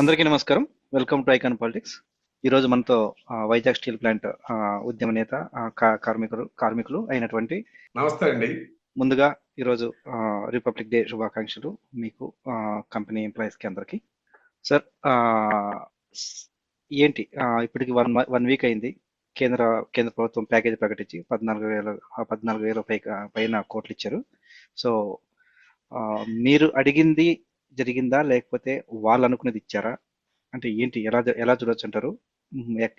అందరికీ నమస్కారం. Welcome to icon politics ఈరోజు మనతో వైజాగ్ స్టీల్ ప్లాంట్ ఉద్యమ నేత కార్మికులు కార్మికులు అయినటువంటి నమస్తే అండి. ముందుగా ఈరోజు రిపబ్లిక్ డే శుభాకాంక్షలు మీకు కంపెనీ ఎంప్లాయీస్కి అందరికి. సార్ ఏంటి ఇప్పటికి వన్ వన్ వీక్ అయింది. కేంద్ర కేంద్ర ప్రభుత్వం ప్యాకేజీ ప్రకటించి పద్నాలుగు వేల పద్నాలుగు వేల పై పైన కోట్లు ఇచ్చారు. సో మీరు అడిగింది జరిగిందా? లేకపోతే వాళ్ళు అనుకున్నది ఇచ్చారా? అంటే ఏంటి? ఎలా ఎలా చూడొచ్చు అంటారు?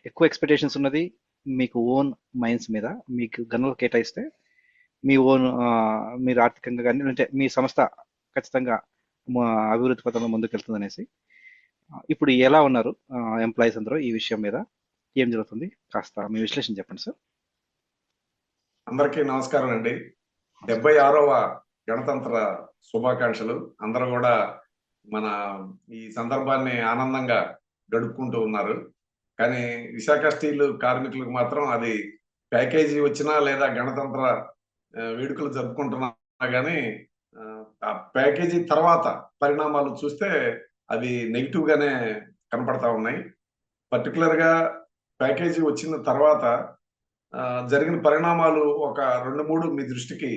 ఎక్కువ ఎక్స్పెక్టేషన్స్ ఉన్నది మీకు ఓన్ మైండ్స్ మీద మీకు గనులు కేటాయిస్తే మీ ఓన్ మీరు ఆర్థికంగా కానీ అంటే మీ సంస్థ ఖచ్చితంగా అభివృద్ధి పథంలో ముందుకెళ్తుంది అనేసి ఇప్పుడు ఎలా ఉన్నారు ఎంప్లాయీస్ అందరూ ఈ విషయం మీద? ఏం జరుగుతుంది? కాస్త మీ విశ్లేషణ చెప్పండి సార్. అందరికీ నమస్కారం అండి. డెబ్బై ఆరవ గణతంత్ర శుభాకాంక్షలు. అందరూ కూడా మన ఈ సందర్భాన్ని ఆనందంగా గడుపుకుంటూ ఉన్నారు. కానీ విశాఖ స్టీల్ కార్మికులకు మాత్రం అది ప్యాకేజీ వచ్చినా లేదా గణతంత్ర వేడుకలు జరుపుకుంటున్నా కానీ ఆ, ప్యాకేజీ తర్వాత పరిణామాలు చూస్తే అవి నెగిటివ్ గానే కనపడతా ఉన్నాయి. పర్టికులర్గా ప్యాకేజీ వచ్చిన తర్వాత జరిగిన పరిణామాలు ఒక రెండు మూడు మీ దృష్టికి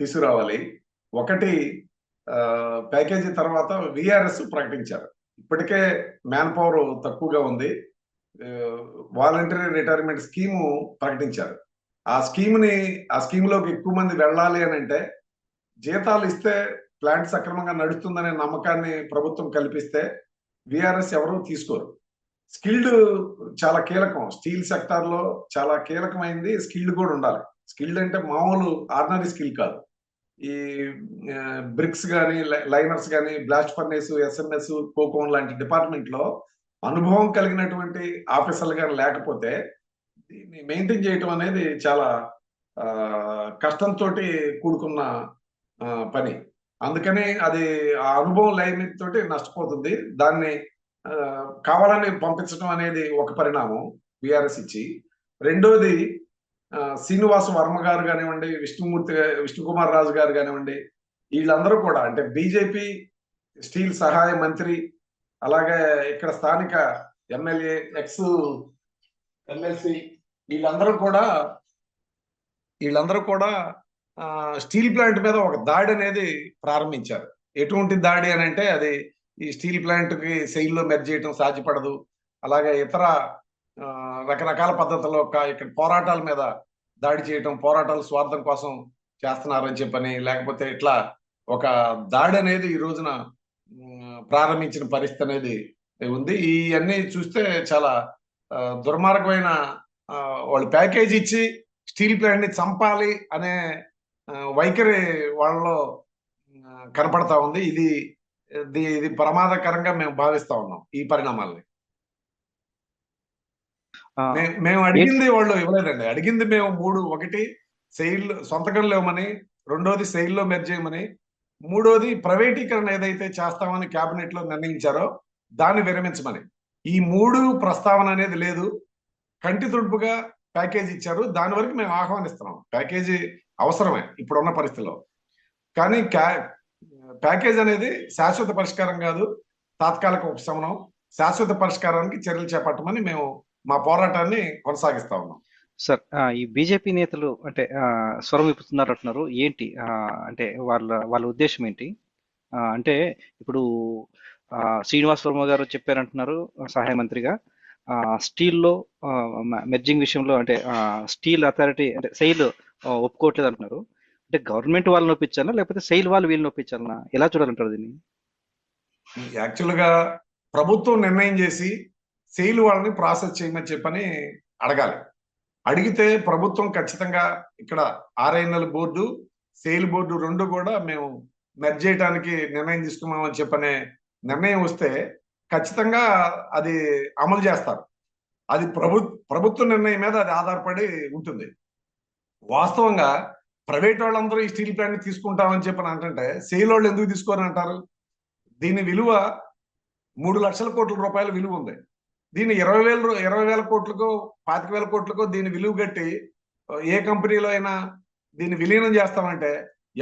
తీసుకురావాలి. ఒకటి ప్యాకేజీ తర్వాత విఆర్ఎస్ ప్రకటించారు. ఇప్పటికే మ్యాన్ పవర్ తక్కువగా ఉంది. వాలంటరీ రిటైర్మెంట్ స్కీము ప్రకటించారు. ఆ స్కీమ్ని ఆ స్కీమ్లోకి ఎక్కువ మంది వెళ్ళాలి అని అంటే జీతాలు ఇస్తే ప్లాంట్ సక్రమంగా నడుస్తుందనే నమ్మకాన్ని ప్రభుత్వం కల్పిస్తే విఆర్ఎస్ ఎవరూ తీసుకోరు. స్కిల్డ్ చాలా కీలకం. స్టీల్ సెక్టార్లో చాలా కీలకమైంది. స్కిల్డ్ కూడా ఉండాలి. స్కిల్డ్ అంటే మామూలు ఆర్డినరీ స్కిల్ కాదు. ఈ బ్రిక్స్ కానీ లైనర్స్ కానీ బ్లాస్ట్ ఫర్నేస్ ఎస్ఎంఎస్ కోకోన్ లాంటి డిపార్ట్మెంట్లో అనుభవం కలిగినటువంటి ఆఫీసర్లు కానీ లేకపోతే దీన్ని మెయింటైన్ చేయటం అనేది చాలా కష్టంతో కూడుకున్న పని. అందుకని అది ఆ అనుభవం లైన్ తోటి నష్టపోతుంది. దాన్ని కావాలని పంపించడం అనేది ఒక పరిణామం బీఆర్ఎస్ ఇచ్చి. రెండోది శ్రీనివాస వర్మ గారు కానివ్వండి విష్ణుమూర్తి విష్ణుకుమార్ రాజు గారు కానివ్వండి వీళ్ళందరూ కూడా అంటే బీజేపీ స్టీల్ సహాయ మంత్రి అలాగే ఇక్కడ స్థానిక ఎమ్మెల్యే ఎక్స్ ఎమ్మెల్సీ వీళ్ళందరూ కూడా వీళ్ళందరూ కూడా స్టీల్ ప్లాంట్ మీద ఒక దాడి అనేది ప్రారంభించారు. ఎటువంటి దాడి అని అంటే అది ఈ స్టీల్ ప్లాంట్కి సెయిల్లో మెర్జ్ చేయడం సాధ్యపడదు. అలాగే ఇతర రకరకాల పద్ధతుల్లో ఒక ఇక్కడ పోరాటాల మీద దాడి చేయటం పోరాటాలు స్వార్థం కోసం చేస్తున్నారని చెప్పని లేకపోతే ఇట్లా ఒక దాడి అనేది ఈ రోజున ప్రారంభించిన పరిస్థితి అనేది ఉంది. ఇవన్నీ చూస్తే చాలా దుర్మార్గమైన వాళ్ళు ప్యాకేజ్ ఇచ్చి స్టీల్ ప్లాంట్ని చంపాలి అనే వైఖరి వాళ్ళలో కనపడతా ఉంది. ఇది ఇది ప్రమాదకరంగా మేము భావిస్తా ఉన్నాం ఈ పరిణామాల్ని. మేము అడిగింది వాళ్ళు ఇవ్వలేదండి. అడిగింది మేము మూడు ఒకటి సెయిల్ సొంతకం లేవమని రెండోది సెయిల్లో మెర్జ్ చేయమని మూడోది ప్రైవేటీకరణ ఏదైతే చేస్తామని కేబినెట్లో నిర్ణయించారో దాన్ని విరమించమని. ఈ మూడు ప్రస్తావన అనేది లేదు. కంటి తుడుపుగా ప్యాకేజ్ ఇచ్చారు. దాని వరకు మేము ఆహ్వానిస్తున్నాం. ప్యాకేజీ అవసరమే ఇప్పుడున్న పరిస్థితిలో. కానీ ప్యాకేజ్ అనేది శాశ్వత పరిష్కారం కాదు. తాత్కాలిక ఉపశమనం. శాశ్వత పరిష్కారానికి చర్యలు చేపట్టమని మేము మా పోరాటాన్ని కొనసాగిస్తా ఉన్నాం. సార్ ఈ బీజేపీ నేతలు అంటే స్వరం విప్పుతున్నారు అంటున్నారు. ఏంటి అంటే వాళ్ళ వాళ్ళ ఉద్దేశం ఏంటి? అంటే ఇప్పుడు శ్రీనివాస్ వర్మ గారు చెప్పారంటున్నారు సహాయ మంత్రిగా. ఆ, స్టీల్లో మెర్జింగ్ విషయంలో అంటే స్టీల్ అథారిటీ అంటే సెయిల్ ఒప్పుకోవట్లేదు అంటున్నారు. అంటే గవర్నమెంట్ వాళ్ళని ఒప్పించాలా లేకపోతే సెయిల్ వాళ్ళు వీళ్ళని ఒప్పించాలనా? ఎలా చూడాలంటారు దీన్ని? యాక్చువల్గా ప్రభుత్వం నిర్ణయం చేసి సెయిల్ వాళ్ళని ప్రాసెస్ చేయమని చెప్పని అడగాలి. అడిగితే ప్రభుత్వం ఖచ్చితంగా ఇక్కడ ఆర్ఐఎన్ఎల్ బోర్డు సెయిల్ బోర్డు రెండు కూడా మేము మెర్జ్ చేయడానికి నిర్ణయం తీసుకున్నామని చెప్పనే నిర్ణయం వస్తే ఖచ్చితంగా అది అమలు చేస్తారు. అది ప్రభు ప్రభుత్వ నిర్ణయం మీద అది ఆధారపడి ఉంటుంది. వాస్తవంగా ప్రైవేట్ వాళ్ళందరూ ఈ స్టీల్ ప్లాంట్ తీసుకుంటామని చెప్పని అంటే సెయిల్ వాళ్ళు ఎందుకు తీసుకోరని అంటారు దీని విలువ మూడు లక్షల కోట్ల రూపాయల విలువ ఉంది. దీన్ని ఇరవై వేల ఇరవై వేల కోట్లకో పాతిక వేల కోట్లకో దీన్ని విలువ కట్టి ఏ కంపెనీలో అయినా దీన్ని విలీనం చేస్తామంటే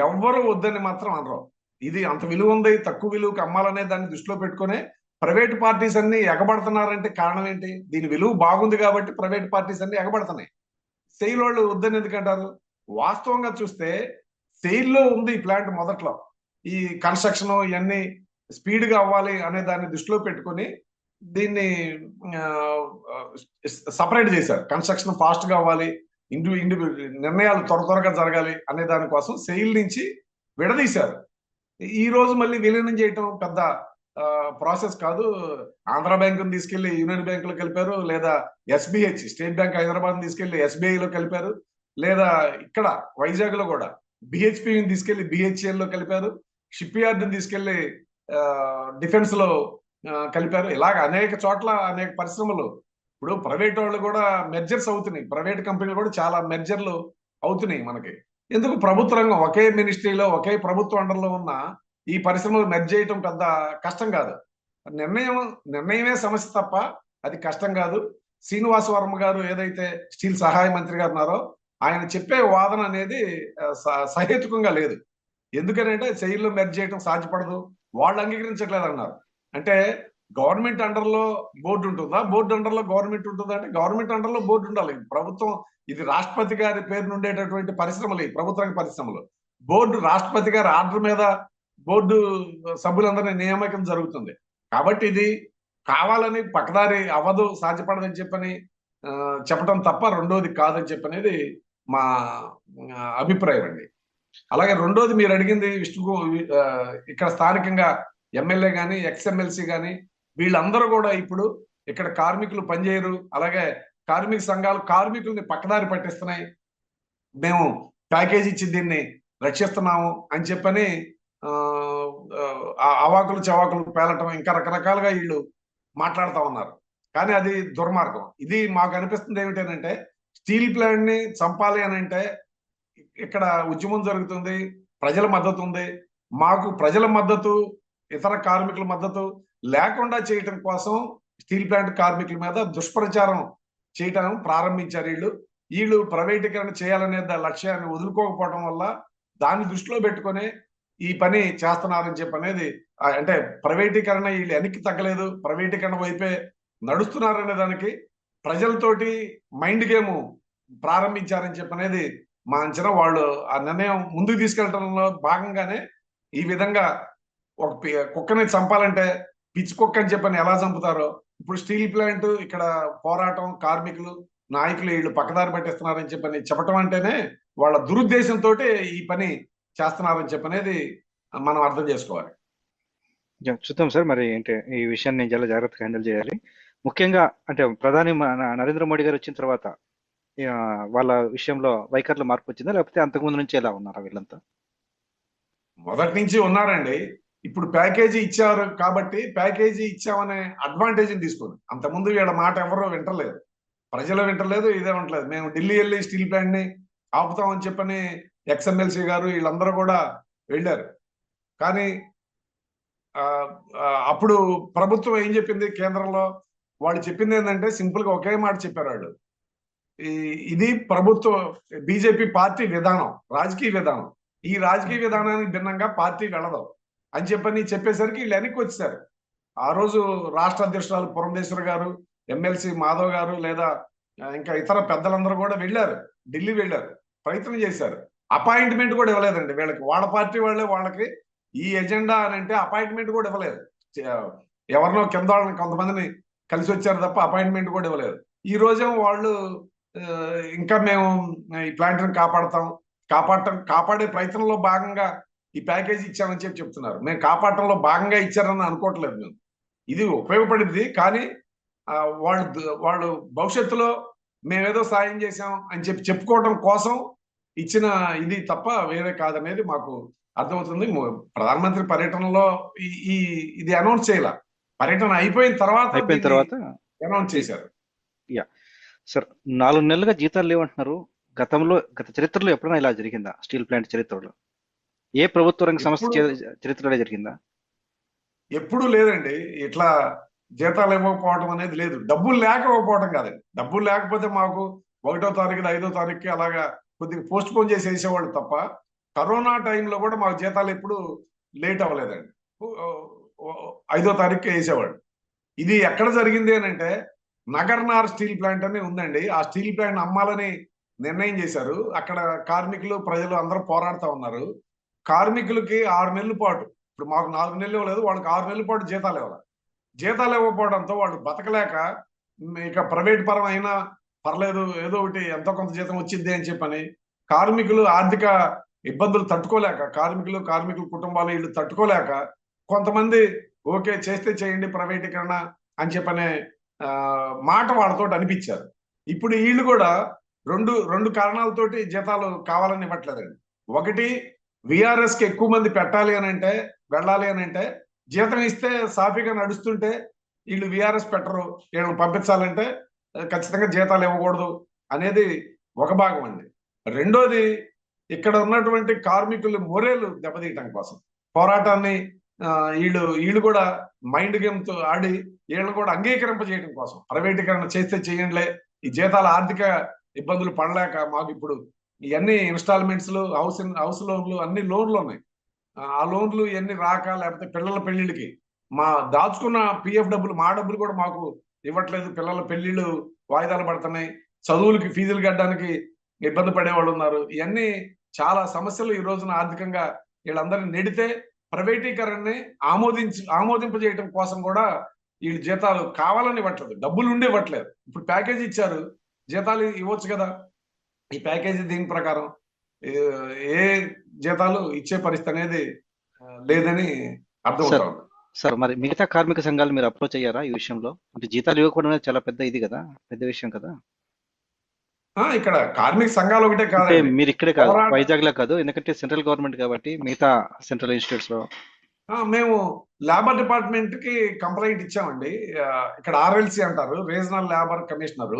ఎవ్వరు వద్దని మాత్రం అనరు. ఇది అంత విలువ ఉంది తక్కువ విలువకి అమ్మాలనే దాన్ని దృష్టిలో పెట్టుకునే ప్రైవేట్ పార్టీస్ అన్ని ఎగబడుతున్నారంటే కారణం ఏంటి? దీని విలువ బాగుంది కాబట్టి ప్రైవేట్ పార్టీస్ అన్ని ఎగబడుతున్నాయి. సెయిల్ వాళ్ళు వద్దని ఎందుకంటారు? వాస్తవంగా చూస్తే సెయిల్లో ఉంది ఈ ప్లాంట్ మొదట్లో. ఈ కన్స్ట్రక్షన్ ఇవన్నీ స్పీడ్గా అవ్వాలి అనే దాన్ని దృష్టిలో పెట్టుకొని దీన్ని సపరేట్ చేశారు. కన్స్ట్రక్షన్ ఫాస్ట్గా అవ్వాలి ఇండి ఇండి నిర్ణయాలు త్వర త్వరగా జరగాలి అనే దానికోసం సెయిల్ నుంచి విడదీశారు. ఈ రోజు మళ్ళీ విలీనం చేయటం పెద్ద ప్రాసెస్ కాదు. ఆంధ్ర బ్యాంకుని తీసుకెళ్ళి యూనియన్ బ్యాంకులో కలిపారు లేదా ఎస్బిహెచ్ స్టేట్ బ్యాంక్ హైదరాబాద్ తీసుకెళ్ళి ఎస్బీఐలో కలిపారు లేదా ఇక్కడ వైజాగ్లో కూడా బిహెచ్పిని తీసుకెళ్ళి బిహెచ్ఎల్లో కలిపారు షిప్ యార్డ్ని తీసుకెళ్ళి డిఫెన్స్లో కలిపారు. ఇలాగ అనేక చోట్ల అనేక పరిశ్రమలు. ఇప్పుడు ప్రైవేట్ వాళ్ళు కూడా మెర్జర్స్ అవుతున్నాయి. ప్రైవేట్ కంపెనీలు కూడా చాలా మెర్జర్లు అవుతున్నాయి మనకి. ఎందుకు? ప్రభుత్వ రంగం ఒకే మినిస్ట్రీలో ఒకే ప్రభుత్వ అండర్లో ఉన్న ఈ పరిశ్రమలు మెర్జ్ చేయటం పెద్ద కష్టం కాదు. నిర్ణయం నిర్ణయమే సమస్య తప్ప అది కష్టం కాదు. శ్రీనివాస వర్మ గారు ఏదైతే స్టీల్ సహాయ మంత్రి గారు ఉన్నారో ఆయన చెప్పే వాదన అనేది సహేతుకంగా లేదు. ఎందుకనంటే శైలిలో మెర్జ్ చేయటం సాధ్యపడదు. వాళ్ళు అంగీకరించట్లేదు అన్నారు అంటే గవర్నమెంట్ అండర్లో బోర్డు ఉంటుందా? బోర్డు అండర్లో గవర్నమెంట్ ఉంటుందా అంటే గవర్నమెంట్ అండర్లో బోర్డు ఉండాలి. ప్రభుత్వం ఇది రాష్ట్రపతి గారి పేరు ఉండేటటువంటి పరిశ్రమలు ఈ ప్రభుత్వ పరిశ్రమలు. బోర్డు రాష్ట్రపతి గారి ఆర్డర్ మీద బోర్డు సభ్యులందరినీ నియామకం జరుగుతుంది. కాబట్టి ఇది కావాలని పక్కదారి అవ్వదు సాధ్యపడదని చెప్పని చెప్పడం తప్ప రెండోది కాదని చెప్పనేది మా అభిప్రాయం అండి. అలాగే రెండోది మీరు అడిగింది విష్ణు ఇక్కడ స్థానికంగా ఎమ్మెల్యే కానీ ఎక్స్ఎమ్మెల్సీ కానీ వీళ్ళందరూ కూడా ఇప్పుడు ఇక్కడ కార్మికులు పనిచేయరు. అలాగే కార్మిక సంఘాలు కార్మికుల్ని పక్కదారి పట్టిస్తున్నాయి. మేము ప్యాకేజ్ ఇచ్చి దీన్ని రక్షిస్తున్నాము అని చెప్పని అవాకులు చవాకులు పేలటం ఇంకా రకరకాలుగా వీళ్ళు మాట్లాడుతూ ఉన్నారు. కానీ అది దుర్మార్గం. ఇది మాకు అనిపిస్తుంది ఏమిటంటే స్టీల్ ప్లాంట్ని చంపాలి అని అంటే ఇక్కడ ఉద్యమం జరుగుతుంది ప్రజల మద్దతు ఉంది. మాకు ప్రజల మద్దతు ఇతర కార్మికుల మద్దతు లేకుండా చేయటం కోసం స్టీల్ ప్లాంట్ కార్మికుల మీద దుష్ప్రచారం చేయటం ప్రారంభించారు వీళ్ళు. వీళ్ళు ప్రైవేటీకరణ చేయాలనే లక్ష్యాన్ని వదులుకోకపోవడం వల్ల దాన్ని దృష్టిలో పెట్టుకొని ఈ పని చేస్తున్నారని చెప్పి అనేది అంటే ప్రైవేటీకరణ వీళ్ళు వెనక్కి తగ్గలేదు. ప్రైవేటీకరణ వైపే నడుస్తున్నారనే దానికి ప్రజలతోటి మైండ్ గేమ్ ప్రారంభించారని చెప్పి అనేది మా అంచనా. వాళ్ళు ఆ నిర్ణయం ముందుకు తీసుకెళ్ళడంలో భాగంగానే ఈ విధంగా ఒక కుక్కని చంపాలంటే పిచ్చి కుక్క అని చెప్పని ఎలా చంపుతారో? ఇప్పుడు స్టీల్ ప్లాంట్ ఇక్కడ పోరాటం కార్మికులు నాయకులు వీళ్ళు పక్కదారి పట్టిస్తున్నారని చెప్పని చెప్పటం అంటేనే వాళ్ళ దురుద్దేశంతో ఈ పని చేస్తున్నారని చెప్పనేది మనం అర్థం చేసుకోవాలి. చూద్దాం సార్ మరి ఏంటి ఈ విషయాన్ని చాలా జాగ్రత్తగా హ్యాండిల్ చేయాలి. ముఖ్యంగా అంటే ప్రధాని నరేంద్ర మోడీ గారు వచ్చిన తర్వాత వాళ్ళ విషయంలో వైఖరిలో మార్పు వచ్చిందా? లేకపోతే అంతకుముందు నుంచి ఎలా ఉన్నారా వీళ్ళంతా? మొదటి నుంచి ఉన్నారండి. ఇప్పుడు ప్యాకేజీ ఇచ్చారు కాబట్టి ప్యాకేజీ ఇచ్చామనే అడ్వాంటేజ్ తీసుకుంది అంతకుముందు వీళ్ళ మాట ఎవరో వింటలేదు. ప్రజలు వింటలేదు ఇదే ఉండలేదు మేము ఢిల్లీ వెళ్ళి స్టీల్ ప్లాంట్ని ఆపుతామని చెప్పని ఎక్స్ఎమ్మెల్సీ గారు వీళ్ళందరూ కూడా వెళ్ళారు. కానీ అప్పుడు ప్రభుత్వం ఏం చెప్పింది కేంద్రంలో? వాళ్ళు చెప్పింది ఏంటంటే సింపుల్గా ఒకే మాట చెప్పారు వాళ్ళు. ఇది ప్రభుత్వం బీజేపీ పార్టీ విధానం రాజకీయ విధానం. ఈ రాజకీయ విధానానికి భిన్నంగా పార్టీ వెళ్ళదు. అని చెప్పని చెప్పేసరికి వీళ్ళు వెనక్కి వచ్చారు ఆ రోజు రాష్ట్ర అధ్యక్షురాలు పురంధేశ్వర్ గారు ఎమ్మెల్సీ మాధవ్ గారు లేదా ఇంకా ఇతర పెద్దలందరూ కూడా వెళ్ళారు. ఢిల్లీ వెళ్ళారు. ప్రయత్నం చేశారు. అపాయింట్మెంట్ కూడా ఇవ్వలేదండి. వీళ్ళకి వాళ్ళ పార్టీ వాళ్ళే వాళ్ళకి ఈ ఎజెండా అని అంటే అపాయింట్మెంట్ కూడా ఇవ్వలేదు. ఎవరినో కింద వాళ్ళని కొంతమందిని కలిసి వచ్చారు తప్ప అపాయింట్మెంట్ కూడా ఇవ్వలేదు. ఈ రోజు వాళ్ళు ఇంకా మేము ఈ ప్లాంట్ని కాపాడతాం. కాపాడటం కాపాడే ప్రయత్నంలో భాగంగా ఈ ప్యాకేజ్ ఇచ్చామని చెప్పి చెప్తున్నారు. మేము కాపాడటంలో భాగంగా ఇచ్చారని అనుకోవట్లేదు మేము ఇది ఉపయోగపడింది కానీ వాళ్ళు వాళ్ళు భవిష్యత్తులో మేమేదో సాయం చేసాం అని చెప్పి చెప్పుకోవడం కోసం ఇచ్చిన ఇది తప్ప వేరే కాదనేది మాకు అర్థమవుతుంది. ప్రధానమంత్రి పర్యటనలో ఈ ఇది అనౌన్స్ చేయాల. పర్యటన అయిపోయిన తర్వాత అయిపోయిన తర్వాత అనౌన్స్ చేశారు. యా. సార్ నాలుగు నెలలుగా జీతాలు లేవంటున్నారు. గతంలో గత చరిత్రలో ఎప్పుడైనా ఇలా జరిగిందా? స్టీల్ ప్లాంట్ చరిత్రలో? ఏ ప్రభుత్వ రంగ సంస్థ చరిత్రలో జరిగిందా? ఎప్పుడు లేదండి. ఇట్లా జీతాలు ఇవ్వకపోవడం అనేది లేదు. డబ్బులు లేక ఇవ్వకపోవడం కాదండి డబ్బులు లేకపోతే మాకు ఒకటో తారీఖు ఐదో తారీఖుకి అలాగా కొద్దిగా పోస్ట్ పోన్ చేసి వేసేవాళ్ళు తప్ప కరోనా టైంలో కూడా మాకు జీతాలు ఎప్పుడు లేట్ అవ్వలేదండి. ఐదో తారీఖుకి వేసేవాళ్ళు. ఇది ఎక్కడ జరిగింది అని అంటే నగర్నార్ స్టీల్ ప్లాంట్ అని ఉందండి. ఆ స్టీల్ ప్లాంట్ అమ్మాలని నిర్ణయం చేశారు. అక్కడ కార్మికులు ప్రజలు అందరూ పోరాడుతూ ఉన్నారు. కార్మికులకి ఆరు నెలల పాటు. ఇప్పుడు మాకు నాలుగు నెలలు ఇవ్వలేదు వాళ్ళకి ఆరు నెలల పాటు జీతాలు ఇవ్వాలి. జీతాలు ఇవ్వకపోవడంతో వాళ్ళు బతకలేక ఇక ప్రైవేట్ పరం అయినా పర్లేదు ఏదో ఒకటి ఎంతో కొంత జీతం వచ్చింది అని చెప్పని కార్మికులు ఆర్థిక ఇబ్బందులు తట్టుకోలేక కార్మికులు కార్మికుల కుటుంబాలు వీళ్ళు తట్టుకోలేక కొంతమంది ఓకే చేస్తే చేయండి ప్రైవేటీకరణ అని చెప్పనే మాట వాళ్ళతో అనిపించారు. ఇప్పుడు వీళ్ళు కూడా రెండు రెండు కారణాలతోటి జీతాలు కావాలని ఇవ్వట్లేదండి. ఒకటి విఆర్ఎస్కి ఎక్కువ మంది పెట్టాలి అని అంటే వెళ్ళాలి అని అంటే జీతం ఇస్తే సాఫీగా నడుస్తుంటే వీళ్ళు విఆర్ఎస్ పెట్టరు వీళ్ళని పంపించాలంటే ఖచ్చితంగా జీతాలు ఇవ్వకూడదు అనేది ఒక భాగం అండి. రెండోది ఇక్కడ ఉన్నటువంటి కార్మికులు మొరేలు దెబ్బతీయటం కోసం. పోరాటాన్ని ఆ, వీళ్ళు వీళ్ళు కూడా మైండ్ గేమ్తో ఆడి వీళ్ళని కూడా అంగీకరింప చేయడం కోసం. ప్రైవేటీకరణ చేస్తే చేయండిలే ఈ జీతాల ఆర్థిక ఇబ్బందులు పడలేక మాకు ఇప్పుడు ఇవన్నీ ఇన్స్టాల్మెంట్స్ హౌస్ హౌస్ లోన్లు అన్ని లోన్లు ఉన్నాయి. ఆ, లోన్లు ఇవన్నీ రాక లేకపోతే పిల్లల పెళ్ళిళ్ళకి మా దాచుకున్న పిఎఫ్ డబ్బులు మా డబ్బులు కూడా మాకు ఇవ్వట్లేదు. పిల్లల పెళ్ళిళ్ళు వాయిదాలు పడుతున్నాయి. చదువులకి ఫీజులు కట్టడానికి ఇబ్బంది పడేవాళ్ళు ఉన్నారు. ఇవన్నీ చాలా సమస్యలు ఈ రోజున ఆర్థికంగా వీళ్ళందరినీ నెడితే ప్రైవేటీకరణని ఆమోదించి ఆమోదింపజేయటం కోసం కూడా వీళ్ళు జీతాలు కావాలని ఇవ్వట్లేదు. డబ్బులు ఉండి ఇవ్వట్లేదు. ఇప్పుడు ప్యాకేజీ ఇచ్చారు. జీతాలు ఇవ్వచ్చు కదా. ఈ ప్యాకేజీ దీని ప్రకారం ఏ- జీతాలు ఇచ్చే పరిస్థితి అనేది లేదని అర్థం సార్. మరి మిగతా కార్మిక సంఘాలు మీరు అప్రోచ్ అయ్యారా ఈ విషయంలో? అంటే జీతాలు ఇవ్వకపోవడం అనేది చాలా పెద్ద ఇది కదా పెద్ద విషయం కదా? ఆ, ఇక్కడ కార్మిక సంఘాలు ఒకటే కాదండి. మీరు ఇక్కడే కాదు వైజాగ్లో కాదు ఎందుకంటే సెంట్రల్ గవర్నమెంట్ కాబట్టి మిగతా సెంట్రల్ ఇన్స్టిట్యూట్స్లో మేము లేబర్ డిపార్ట్మెంట్కి కంప్లైంట్ ఇచ్చామండి. ఇక్కడ ఆర్ఎల్సి అంటారు రీజనల్ లేబర్ కమిషనర్.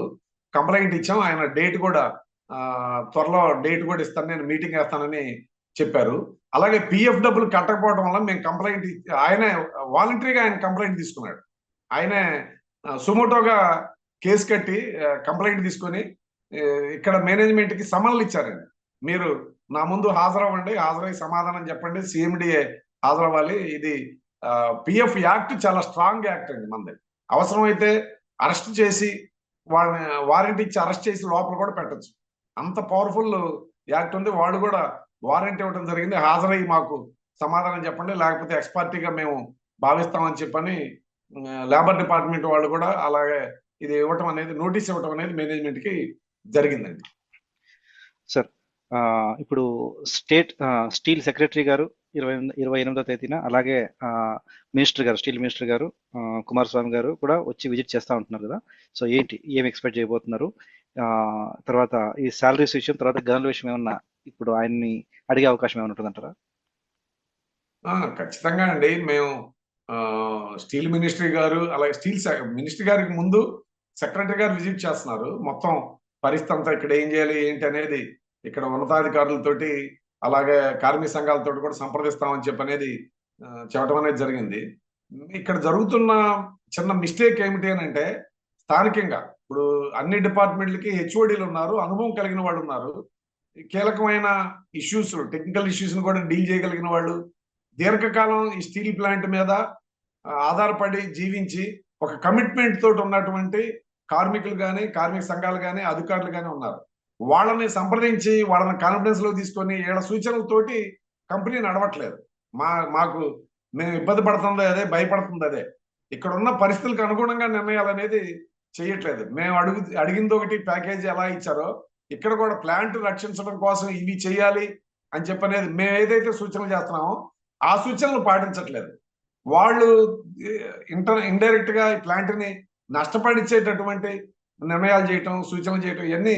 కంప్లైంట్ ఇచ్చాం ఆయన డేట్ కూడా త్వరలో డేట్ కూడా ఇస్తాను నేను మీటింగ్ వేస్తానని చెప్పారు. అలాగే పిఎఫ్ డబ్బులు కట్టకపోవడం వల్ల మేము కంప్లైంట్ ఆయన వాలంటరీగా ఆయన కంప్లైంట్ తీసుకున్నాడు. ఆయనే సుమోటోగా కేసు కట్టి కంప్లైంట్ తీసుకొని ఇక్కడ మేనేజ్మెంట్కి సమన్లు ఇచ్చారండి మీరు నా ముందు హాజరవ్వండి హాజరై సమాధానం చెప్పండి సిఎండిఏ హాజరవ్వాలి. ఇది పిఎఫ్ యాక్ట్ చాలా స్ట్రాంగ్ యాక్ట్ అండి మనది. అవసరమైతే అరెస్ట్ చేసి వాళ్ళని వారెంట్ ఇచ్చి అరెస్ట్ చేసి లోపల కూడా పెట్టొచ్చు. అంత పవర్ఫుల్ యాక్ట్ ఉంది. వాళ్ళు కూడా వారెంట్ ఇవ్వడం జరిగింది. హాజరై మాకు సమాధానం చెప్పండి. లేకపోతే ఎక్స్పార్టీగా మేము భావిస్తామని చెప్పని లేబర్ డిపార్ట్మెంట్ వాళ్ళు కూడా అలాగే ఇది ఇవ్వటం అనేది నోటీస్ ఇవ్వటం అనేది మేనేజ్మెంట్కి జరిగిందండి. సార్ ఇప్పుడు స్టేట్ స్టీల్ సెక్రటరీ గారు ఇరవై ఇరవై ఎనిమిదో తేదీన అలాగే మినిస్టర్ గారు స్టీల్ మినిస్టర్ గారు కుమారస్వామి గారు కూడా వచ్చి విజిట్ చేస్తూ ఉంటున్నారు కదా. సో ఏంటి ఏం ఎక్స్పెక్ట్ చేయబోతున్నారు? తర్వాత ఈ శాలరీస్ విషయం తర్వాత గనుల విషయం ఏమన్నా ఇప్పుడు ఆయన్ని అడిగే అవకాశం ఏమైనా ఉంటుందంటారా? ఆ, ఖచ్చితంగా అండి. మేము ఆ, స్టీల్ మినిస్ట్రీ గారు అలాగే స్టీల్ మినిస్ట్రీ గారికి ముందు సెక్రటరీ గారు విజిట్ చేస్తున్నారు. మొత్తం పరిస్థితి అంతా ఇక్కడ ఏం చేయాలి ఏంటి అనేది ఇక్కడ ఉన్నతాధికారులతోటి అలాగే కార్మిక సంఘాలతో కూడా సంప్రదిస్తామని చెప్పి అనేది చెప్పడం అనేది జరిగింది. ఇక్కడ జరుగుతున్న చిన్న మిస్టేక్ ఏమిటి అని అంటే స్థానికంగా ఇప్పుడు అన్ని డిపార్ట్మెంట్లకి హెచ్ఓడీలు ఉన్నారు అనుభవం కలిగిన వాళ్ళు ఉన్నారు. కీలకమైన ఇష్యూస్ టెక్నికల్ ఇష్యూస్ని కూడా డీల్ చేయగలిగిన వాళ్ళు. దీర్ఘకాలం ఈ స్టీల్ ప్లాంట్ మీద ఆధారపడి జీవించి ఒక కమిట్మెంట్ తోటి ఉన్నటువంటి కార్మికులు కానీ కార్మిక సంఘాలు కానీ అధికారులు కానీ ఉన్నారు. వాళ్ళని సంప్రదించి వాళ్ళని కాన్ఫిడెన్స్లో తీసుకొని వీళ్ళ సూచనలతోటి కంపెనీ నడవట్లేదు. మా మాకు మేము ఇబ్బంది పడుతుంది అదే భయపడుతుంది అదే. ఇక్కడ ఉన్న పరిస్థితులకు అనుగుణంగా నిర్ణయాలు అనేది చేయట్లేదు. మేము అడుగు అడిగింది ఒకటి ప్యాకేజీ ఎలా ఇచ్చారో ఇక్కడ కూడా ప్లాంట్ రక్షించడం కోసం ఇవి చేయాలి అని చెప్పనేది మేము ఏదైతే సూచనలు చేస్తున్నామో ఆ సూచనలు పాటించట్లేదు. వాళ్ళు ఇంటర్ ఇండైరెక్ట్గా ఈ ప్లాంట్ని నష్టపడిచ్చేటటువంటి నిర్ణయాలు చేయటం సూచనలు చేయటం ఇవన్నీ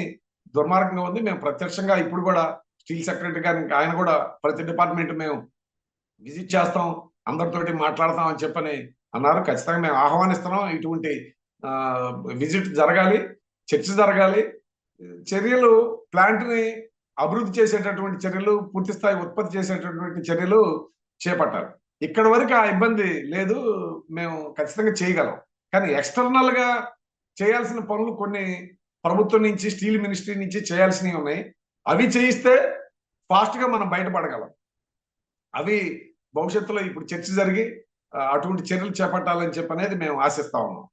దుర్మార్గంగా ఉంది. మేము ప్రత్యక్షంగా ఇప్పుడు కూడా స్టీల్ సెక్రటరీ గారిని ఆయన కూడా ప్రతి డిపార్ట్మెంట్ మేము విజిట్ చేస్తాం అందరితోటి మాట్లాడతాం అని చెప్పని అన్నారు. ఖచ్చితంగా మేము ఆహ్వానిస్తున్నాం. ఇటువంటి విజిట్ జరగాలి చర్చ జరగాలి. చర్యలు ప్లాంట్ని అభివృద్ధి చేసేటటువంటి చర్యలు పూర్తి స్థాయి ఉత్పత్తి చేసేటటువంటి చర్యలు చేపట్టాలి. ఇక్కడ వరకు ఆ ఇబ్బంది లేదు మేము ఖచ్చితంగా చేయగలం. కానీ ఎక్స్టర్నల్గా చేయాల్సిన పనులు కొన్ని ప్రభుత్వం నుంచి స్టీల్ మినిస్ట్రీ నుంచి చేయాల్సినవి ఉన్నాయి. అవి చేయిస్తే ఫాస్ట్గా మనం బయటపడగలం. అవి భవిష్యత్తులో ఇప్పుడు చర్చ జరిగి అటువంటి చర్యలు చేపట్టాలని చెప్పి అనేది మేము ఆశిస్తా ఉన్నాం.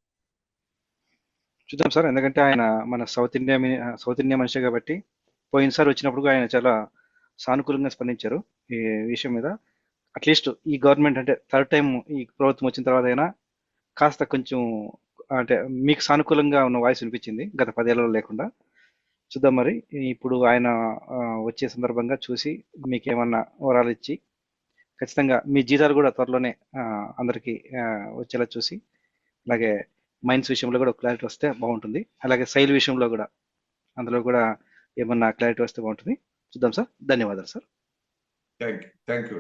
చూద్దాం సార్. ఎందుకంటే ఆయన మన సౌత్ ఇండియా మీ- సౌత్ ఇండియా మనిషి కాబట్టి పోయినసారి వచ్చినప్పుడు ఆయన చాలా సానుకూలంగా స్పందించారు ఈ విషయం మీద. అట్లీస్ట్ ఈ గవర్నమెంట్ అంటే థర్డ్ టైం ఈ ప్రభుత్వం వచ్చిన తర్వాత అయినా కాస్త కొంచెం అంటే మీకు సానుకూలంగా ఉన్న వాయిస్ వినిపించింది గత పదేళ్ళలో లేకుండా. చూద్దాం మరి. ఇప్పుడు ఆయన వచ్చే సందర్భంగా చూసి మీకు ఏమన్నా వివరాలు ఇచ్చి ఖచ్చితంగా మీ జీతాలు కూడా త్వరలోనే అందరికీ వచ్చేలా చూసి అలాగే మైన్స్ విషయంలో కూడా క్లారిటీ వస్తే బాగుంటుంది. అలాగే సైల్ విషయంలో కూడా అందులో కూడా ఏమన్నా క్లారిటీ వస్తే బాగుంటుంది. చూద్దాం సార్. ధన్యవాదాలు sir. Thank you thank you